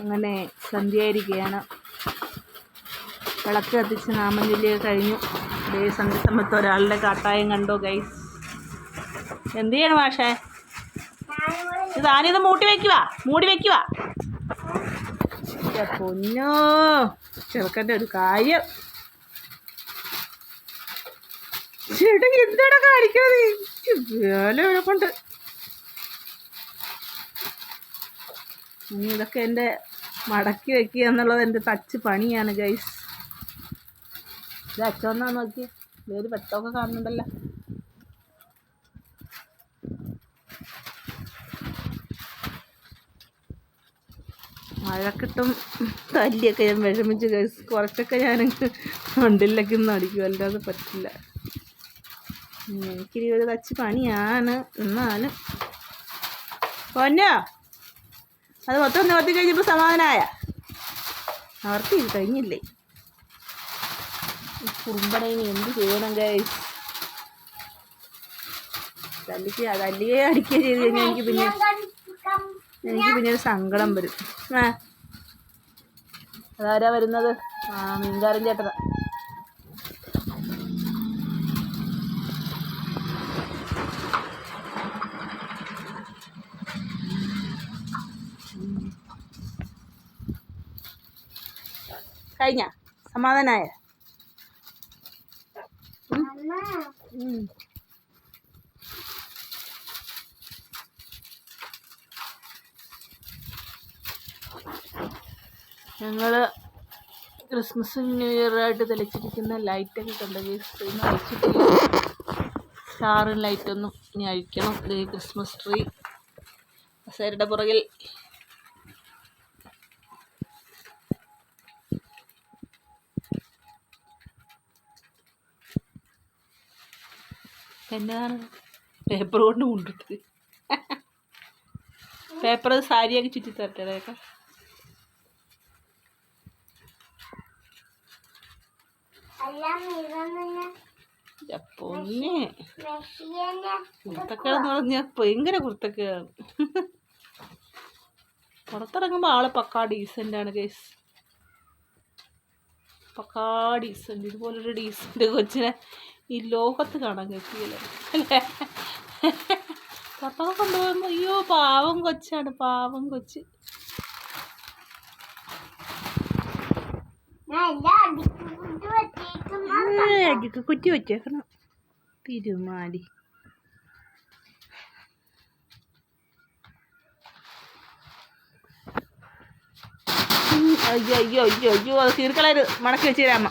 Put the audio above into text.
അങ്ങനെ സന്ധ്യയായിരിക്കുകയാണ്. വിളക്ക് കത്തിച്ച് നാമഞ്ചൊല്ലിയൊക്കെ കഴിഞ്ഞു. ദേ സന്ധ്യ സമയത്ത് ഒരാളുടെ കാട്ടായം കണ്ടോ ഗൈസ് എന്ത് ചെയ്യണം മാഷേ? ഇത് താനിത് മൂട്ടി വെക്കുക മൂടി വെക്കുക പൊന്നോ ചെറുക്കന്റെ ഒരു കാര്യം. ചേട്ടൻ എന്താണ് കാണിക്കണത് വേല കൊണ്ട് ഇനി ഇതൊക്കെ എന്റെ മടക്കി വെക്കുക എന്നുള്ളത് എന്റെ ടച്ച് പണിയാണ് ഗൈസ് ഇത് അച്ഛന്നാ നോക്കി വേര് പെട്ടൊക്കെ കാണുന്നുണ്ടല്ലോ. മഴക്കിട്ടും തല്ലിയൊക്കെ ഞാൻ വിഷമിച്ച് ഗൈസ് കുറച്ചൊക്കെ ഞാൻ മണ്ടിലൊക്കെ ഒന്ന് അടിക്കും അല്ലാതെ പറ്റില്ല. എനിക്കിനി ഒരു തച്ച് പണിയാണ്. എന്നാലും പൊന്നോ? അത് മൊത്തം നിവർത്തി കഴിഞ്ഞപ്പോൾ സമാധാനമായ നിവർത്തി കഴിഞ്ഞില്ലേ? ഈ കുറുമ്പനെ എന്ത് ചെയ്യണം ഗൈസ് തല്ലിക്ക് തല്ലിയെ അടിക്കുകയോ ചെയ്ത് കഴിഞ്ഞാൽ എനിക്ക് പിന്നെ എനിക്ക് പിന്നെ ഒരു സങ്കടം വരും. ആ. അതാരാ വരുന്നത്? ആ മീൻകാരൻ ചേട്ടനാ. കഴിഞ്ഞ? സമാധാനായ? ഞങ്ങൾ ക്രിസ്മസ് ന്യൂ ഇയർ ആയിട്ട് തെളിച്ചിരിക്കുന്ന ലൈറ്റൊക്കെ കണ്ട? കേസ് ഇന്ന് അഴിച്ചിട്ടില്ല സ്റ്റാറും ലൈറ്റൊന്നും ഇനി അഴിക്കണം. Christmas tree. കസേരയുടെ പുറകിൽ എന്നതാണ് പേപ്പർ കൊണ്ട് കൊണ്ടിട്ട് പേപ്പർ സാരിയൊക്കെ ചുറ്റി തരട്ടെ കേട്ടോ പൊന്നെ. കുർത്തക്കേടെന്ന് പറഞ്ഞാൽ ഭയങ്കര കുർത്തക്കേടാണ്. പുറത്തിറങ്ങുമ്പോൾ ആൾ പക്കാ ഡീസന്റ് ആണ് കേസ് പക്കാ ഡീസന്റ് ഇതുപോലൊരു ഡീസന്റ് കൊച്ചിനെ ഈ ലോകത്ത് കാണാൻ കഴിക്കില്ല അല്ലേ? പുറത്തൊക്കെ കൊണ്ടുപോകുമ്പോൾ അയ്യോ പാവം കൊച്ചാണ് പാവം കൊച്ച്. കുറ്റി വെച്ചേക്കണം. തിരുമാലി അയ്യോ അയ്യോ അയ്യോ അയ്യോ അത് തീർക്കളര് മടക്കി വെച്ചു തരാമ്മ